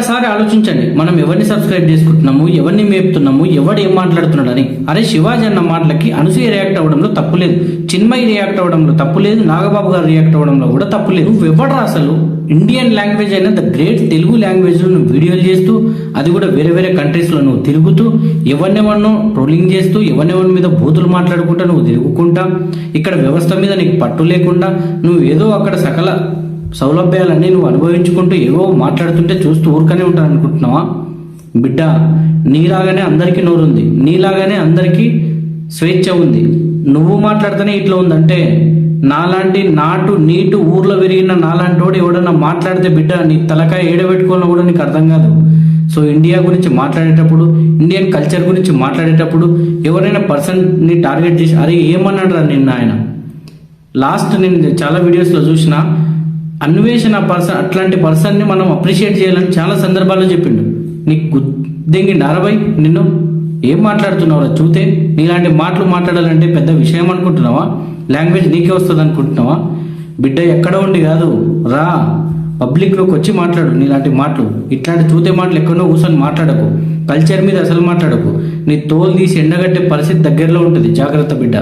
ఒక్కసారి ఆలోచించండి. మనం ఎవరిని సబ్స్క్రైబ్ చేసుకుంటున్నాము ఎవరిని మేపుతున్నాము ఎవడు ఏం మాట్లాడుతున్నాడని. అరే శివాజీ అన్న మాటలకి అనసూయ రియాక్ట్ అవ్వడంలో తప్పు లేదు. చిన్మయి రియాక్ట్ అవ్వడంలో తప్పు లేదు. నాగబాబు గారు రియాక్ట్ అవ్వడంలో కూడా తప్పు లేదు. ఎవడరా అసలు? ఇండియన్ లాంగ్వేజ్ అయిన ద గ్రేట్ తెలుగు లాంగ్వేజ్ నువ్వు వీడియోలు చేస్తూ అది కూడా వేరే వేరే కంట్రీస్లో నువ్వు తిరుగుతూ ఎవరినెవరినో ట్రోలింగ్ చేస్తూ ఎవరినెవరి మీద బూతులు మాట్లాడుకుంటా నువ్వు తిరుగుకుంటా ఇక్కడ వ్యవస్థ మీద నీకు పట్టు లేకుండా నువ్వు ఏదో అక్కడ సకల సౌలభ్యాలన్నీ నువ్వు అనుభవించుకుంటూ ఏవో మాట్లాడుతుంటే చూస్తూ ఊరుకనే ఉంటాను అనుకుంటున్నావా బిడ్డ నీలాగానే అందరికీ నోరుంది. నీలాగానే అందరికీ స్వేచ్ఛ ఉంది. నువ్వు మాట్లాడితేనే ఇట్లా ఉందంటే నాలాంటి నాటు నీటు ఊర్లో విరిగిన నాలాంటి వాడు ఎవడన్నా మాట్లాడితే బిడ్డ నీ తలకాయ ఏడబెట్టుకోవాలని కూడా నీకు అర్థం కాదు. సో ఇండియా గురించి మాట్లాడేటప్పుడు ఇండియన్ కల్చర్ గురించి మాట్లాడేటప్పుడు ఎవరైనా పర్సన్ని టార్గెట్ చేసి అరే ఏమన్నాడు రా నిన్న ఆయన? లాస్ట్ నేను చాలా వీడియోస్లో చూసినా అన్వేషణ పర్సన్ అట్లాంటి పర్సన్ని మనం అప్రిషియేట్ చేయాలని చాలా సందర్భాల్లో చెప్పిండు. నీకు గుద్దెంగి నారబై నిన్ను ఏం మాట్లాడుతున్నావురా? చూతే నీలాంటి మాటలు మాట్లాడాలంటే పెద్ద విషయం అనుకుంటున్నావా? లాంగ్వేజ్ నీకే వస్తుంది అనుకుంటున్నావా బిడ్డ ఎక్కడ ఉండి కాదు. రా. పబ్లిక్లోకి వచ్చి మాట్లాడు నీలాంటి మాటలు. ఇట్లాంటి చూతే మాటలు ఎక్కడో కూర్చొని మాట్లాడకు. కల్చర్ మీద అసలు మాట్లాడకు. నీ తోలు తీసి ఎండగట్టే పరిస్థితి దగ్గరలో ఉంటుంది. జాగ్రత్త బిడ్డ.